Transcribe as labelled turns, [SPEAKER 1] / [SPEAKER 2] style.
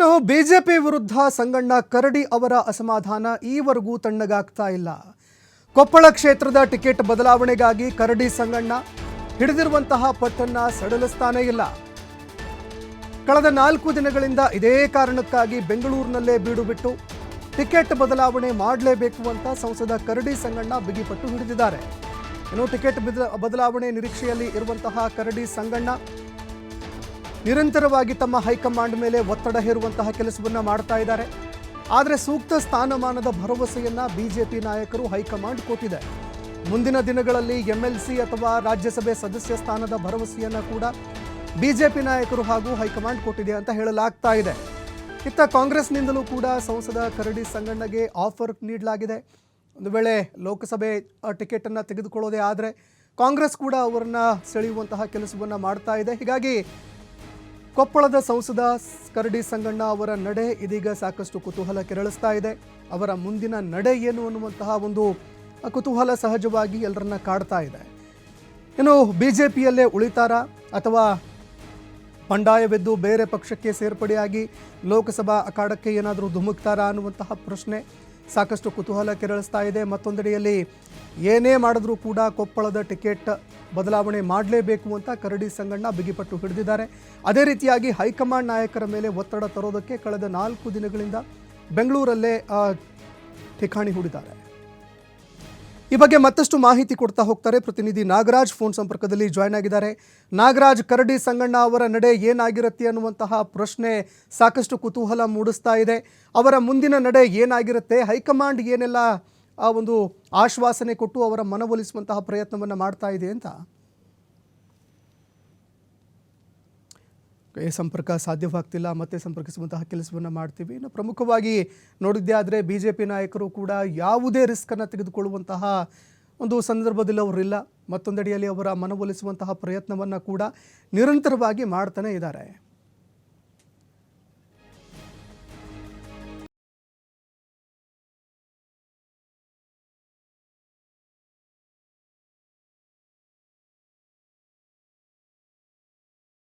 [SPEAKER 1] ಇನ್ನು ಬಿಜೆಪಿ ವಿರುದ್ಧ ಸಂಗಣ್ಣ ಕರಡಿ ಅವರ ಅಸಮಾಧಾನ ಈವರೆಗೂ ತಣ್ಣಗಾಗ್ತಾ ಇಲ್ಲ. ಕೊಪ್ಪಳ ಕ್ಷೇತ್ರದ ಟಿಕೆಟ್ ಬದಲಾವಣೆಗಾಗಿ ಕರಡಿ ಸಂಗಣ್ಣ ಹಿಡಿದಿರುವಂತಹ ಪಟ್ಟನ್ನ ಸಡಲಿಸ್ತಾನೇ ಇಲ್ಲ. ಕಳೆದ ನಾಲ್ಕು ದಿನಗಳಿಂದ ಇದೇ ಕಾರಣಕ್ಕಾಗಿ ಬೆಂಗಳೂರಿನಲ್ಲೇ ಬೀಡು ಬಿಟ್ಟು ಟಿಕೆಟ್ ಬದಲಾವಣೆ ಮಾಡಲೇಬೇಕು ಅಂತ ಸಂಸದ ಕರಡಿ ಸಂಗಣ್ಣ ಬಿಗಿಪಟ್ಟು ಹಿಡಿದಿದ್ದಾರೆ. ಇನ್ನು ಟಿಕೆಟ್ ಬದಲ- ಬದಲಾವಣೆ ನಿರೀಕ್ಷೆಯಲ್ಲಿ ಇರುವಂತಹ ಕರಡಿ ಸಂಗಣ್ಣ ನಿರಂತರವಾಗಿ ತಮ್ಮ ಹೈಕಮಾಂಡ್ ಮೇಲೆ ಒತ್ತಡ ಹೇರುವಂತಹ ಕೆಲಸವನ್ನು ಮಾಡ್ತಾ ಇದ್ದಾರೆ. ಆದರೆ ಸೂಕ್ತ ಸ್ಥಾನಮಾನದ ಭರವಸೆಯನ್ನ ಬಿಜೆಪಿ ನಾಯಕರು ಹೈಕಮಾಂಡ್ ಕೊಟ್ಟಿದೆ. ಮುಂದಿನ ದಿನಗಳಲ್ಲಿ ಎಂಎಲ್ಸಿ ಅಥವಾ ರಾಜ್ಯಸಭೆ ಸದಸ್ಯ ಸ್ಥಾನದ ಭರವಸೆಯನ್ನ ಕೂಡ ಬಿಜೆಪಿ ನಾಯಕರು ಹಾಗೂ ಹೈಕಮಾಂಡ್ ಕೊಟ್ಟಿದೆ ಅಂತ ಹೇಳಲಾಗ್ತಾ ಇದೆ. ಇತ್ತ ಕಾಂಗ್ರೆಸ್ನಿಂದಲೂ ಕೂಡ ಸಂಸದ ಕರಡಿ ಸಂಗಣ್ಣಗೆ ಆಫರ್ ನೀಡಲಾಗಿದೆ. ಒಂದು ವೇಳೆ ಲೋಕಸಭೆ ಟಿಕೆಟ್ ಟಿಕೆಟನ್ನು ತೆಗೆದುಕೊಳ್ಳೋದೇ ಆದರೆ ಕಾಂಗ್ರೆಸ್ ಕೂಡ ಅವರನ್ನ ಸೆಳೆಯುವಂತಹ ಕೆಲಸವನ್ನು ಮಾಡ್ತಾ ಇದೆ. ಹೀಗಾಗಿ ಕೊಪ್ಪಳದ ಸಂಸದ ಕರಡಿ ಸಂಗಣ್ಣ ಅವರ ನಡೆ ಇದೀಗ ಸಾಕಷ್ಟು ಕುತೂಹಲ ಕೆರಳಿಸ್ತಾ ಇದೆ. ಅವರ ಮುಂದಿನ ನಡೆ ಏನು ಅನ್ನುವಂತಹ ಒಂದು ಕುತೂಹಲ ಸಹಜವಾಗಿ ಎಲ್ಲರನ್ನ ಕಾಡ್ತಾ ಇದೆ. ಇನ್ನು ಪಿಯಲ್ಲೇ ಉಳಿತಾರ ಅಥವಾ ಬಂಡಾಯವೆದ್ದು ಬೇರೆ ಪಕ್ಷಕ್ಕೆ ಸೇರ್ಪಡೆಯಾಗಿ ಲೋಕಸಭಾ ಅಖಾಡಕ್ಕೆ ಏನಾದರೂ ಧುಮುಕ್ತಾರಾ ಅನ್ನುವಂತಹ ಪ್ರಶ್ನೆ ಸಾಕಷ್ಟು ಕುತೂಹಲ ಕೆರಳಿಸ್ತಾ ಇದೆ. ಮತ್ತೊಂದೆಡೆಯಲ್ಲಿ ಏನೇ ಮಾಡಿದ್ರೂ ಕೂಡ ಕೊಪ್ಪಳದ ಟಿಕೆಟ್ ಬದಲಾವಣೆ ಮಾಡಲೇಬೇಕು ಅಂತ ಕರಡಿ ಸಂಗಣ್ಣ ಬಿಗಿಪಟ್ಟು ಹಿಡಿದಿದ್ದಾರೆ. ಅದೇ ರೀತಿಯಾಗಿ ಹೈಕಮಾಂಡ್ ನಾಯಕರ ಮೇಲೆ ಒತ್ತಡ ತರೋದಕ್ಕೆ ಕಳೆದ ನಾಲ್ಕು ದಿನಗಳಿಂದ ಬೆಂಗಳೂರಲ್ಲೇ ಠಿಕಾಣಿ ಹೂಡಿದ್ದಾರೆ. ಈ ಬಗ್ಗೆ ಮತ್ತಷ್ಟು ಮಾಹಿತಿ ಕೊಡ್ತಾ ಹೋಗ್ತಾರೆ ಪ್ರತಿನಿಧಿ ನಾಗರಾಜ್. ಫೋನ್ ಸಂಪರ್ಕದಲ್ಲಿ ಜಾಯ್ನ್ ಆಗಿದ್ದಾರೆ. ನಾಗರಾಜ್, ಕರಡಿ ಸಂಗಣ್ಣ ಅವರ ನಡೆ ಏನಾಗಿರುತ್ತೆ ಅನ್ನುವಂತಹ ಪ್ರಶ್ನೆ ಸಾಕಷ್ಟು ಕುತೂಹಲ ಮೂಡಿಸ್ತಾ ಇದೆ. ಅವರ ಮುಂದಿನ ನಡೆ ಏನಾಗಿರುತ್ತೆ, ಹೈಕಮಾಂಡ್ ಏನೆಲ್ಲ ಆ ಒಂದು ಆಶ್ವಾಸನೆ ಕೊಟ್ಟು ಅವರ ಮನವೊಲಿಸುವಂತಹ ಪ್ರಯತ್ನವನ್ನು ಮಾಡ್ತಾ ಇದೆ ಅಂತ? ಸಂಪರ್ಕ ಸಾಧ್ಯವಾಗ್ತಿಲ್ಲ, ಮತ್ತೆ ಸಂಪರ್ಕಿಸುವಂತಹ ಕೆಲಸವನ್ನು ಮಾಡ್ತೀವಿ. ಇನ್ನು ಪ್ರಮುಖವಾಗಿ ನೋಡಿದ್ದೇ ಆದರೆ ಬಿ ಜೆ ಪಿ ನಾಯಕರು ಕೂಡ ಯಾವುದೇ ರಿಸ್ಕನ್ನು ತೆಗೆದುಕೊಳ್ಳುವಂತಹ ಒಂದು ಸಂದರ್ಭದಲ್ಲಿ ಅವರಿಲ್ಲ ಮತ್ತೊಂದೆಡೆಯಲ್ಲಿ ಅವರ ಮನವೊಲಿಸುವಂತಹ ಪ್ರಯತ್ನವನ್ನು ಕೂಡ ನಿರಂತರವಾಗಿ ಮಾಡ್ತಾನೆ ಇದ್ದಾರೆ.